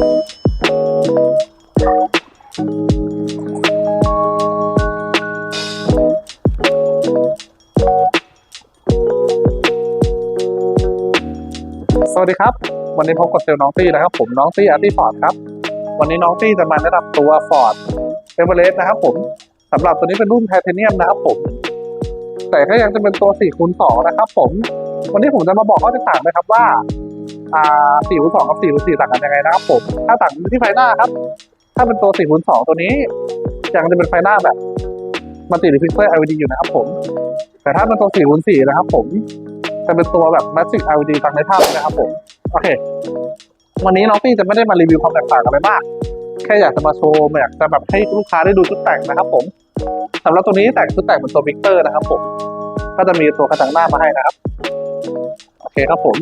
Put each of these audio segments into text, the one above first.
สวัสดีครับ วันนี้พบกับเซลล์น้องตี้นะครับ ผมน้องตี้อาร์ตี้ฟอร์ดครับ วันนี้น้องตี้จะมาแนะนำตัวฟอร์ดเอเวอเรสต์นะครับผมสำหรับตัวนี้เป็นรุ่นไทเทเนียมนะครับผม แต่ก็ยังจะเป็นตัว4คูณ2นะครับผม วันนี้ผมจะมาบอกข้อแตกต่างนะครับว่า อ่า4คูณ2กับ4คูณ4ต่างกันยังไงนะครับผม ถ้าต่างที่ไฟหน้าครับ ถ้าเป็นตัว4คูณ2ตัวนี้ยังจะเป็นไฟหน้าแบบมัลติดิฟิเซอร์ LED อยู่นะครับผม แต่ถ้าเป็นตัว4คูณ4นะครับผม จะเป็นตัวแบบ Magic LED ตามในภาพนะครับผม โอเค วันนี้น้องตี้จะไม่ได้มารีวิวความแตกต่างอะไรมากแค่อยากจะมาโชว์อยากจะแบบให้ลูกค้าได้ดูชุดแต่งนะครับผมสำหรับตัวนี้แต่งชุดแต่งเป็นตัววิกเตอร์นะครับผม ก็จะมีตัวกระจังหน้ามาให้นะครับ โอเคครับผม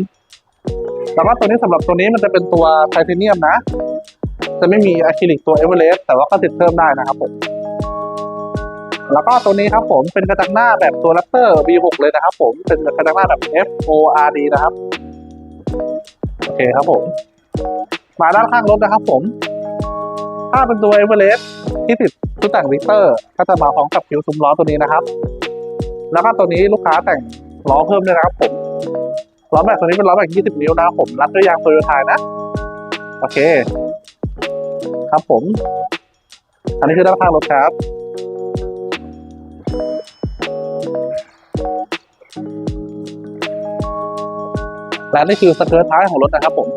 แล้วก็ตัวนี้สำหรับตัวนี้มันจะเป็นตัวไทเทเนียมนะ จะไม่มีอะคริลิกตัวเอเวอเรสต์แต่ว่าก็ติดเพิ่มได้นะครับผมแล้วก็ตัวนี้ครับผมเป็นกระจังหน้าแบบตัว Raptor V6 เลยนะครับผมเป็นกระจังหน้าแบบ F O R D นะครับโอเคครับผม มาด้านข้างรถนะครับผม ถ้าเป็นตัวเอเวอเรสต์ที่ติดชุดแต่งวิกเตอร์ก็จะมาพร้อมกับคิ้วซุ้มล้อตัวนี้นะครับ แล้วก็ตัวนี้ลูกค้าแต่งล้อเพิ่มด้วยนะครับผม ล้อแบบตัวนี้เป็นล้อแบบ20 นิ้วนะครับผมรัดด้วยยางโตโยต้านะ โอเค ครับผม อันนี้คือด้านข้างรถครับและนี่คือสเกิร์ตท้ายของรถนะครับผม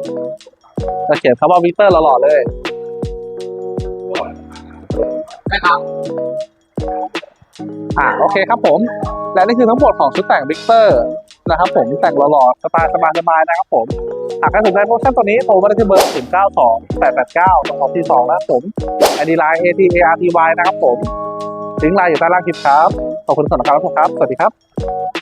จะเขียนคำว่าวิกเตอร์หล่อๆเลยใช่ครับอ่าโอเคครับผม และนี่คือทั้งหมดของชุดแต่งวิกเตอร์ นะครับผมแต่งหล่อๆสไตล์สบายๆนะครับผมหากใครสนใจโปรโมชั่นตัวนี้โทรมาได้ที่เบอร์0 9 2 8 8 9 2 2 4 2นะครับผมไอดีไลน์ A T A R T Y นะครับผมลิงก์ไลน์อยู่ใต้ล่างคลิปครับ ขอบคุณสำหรับการรับชมครับ สวัสดีครับ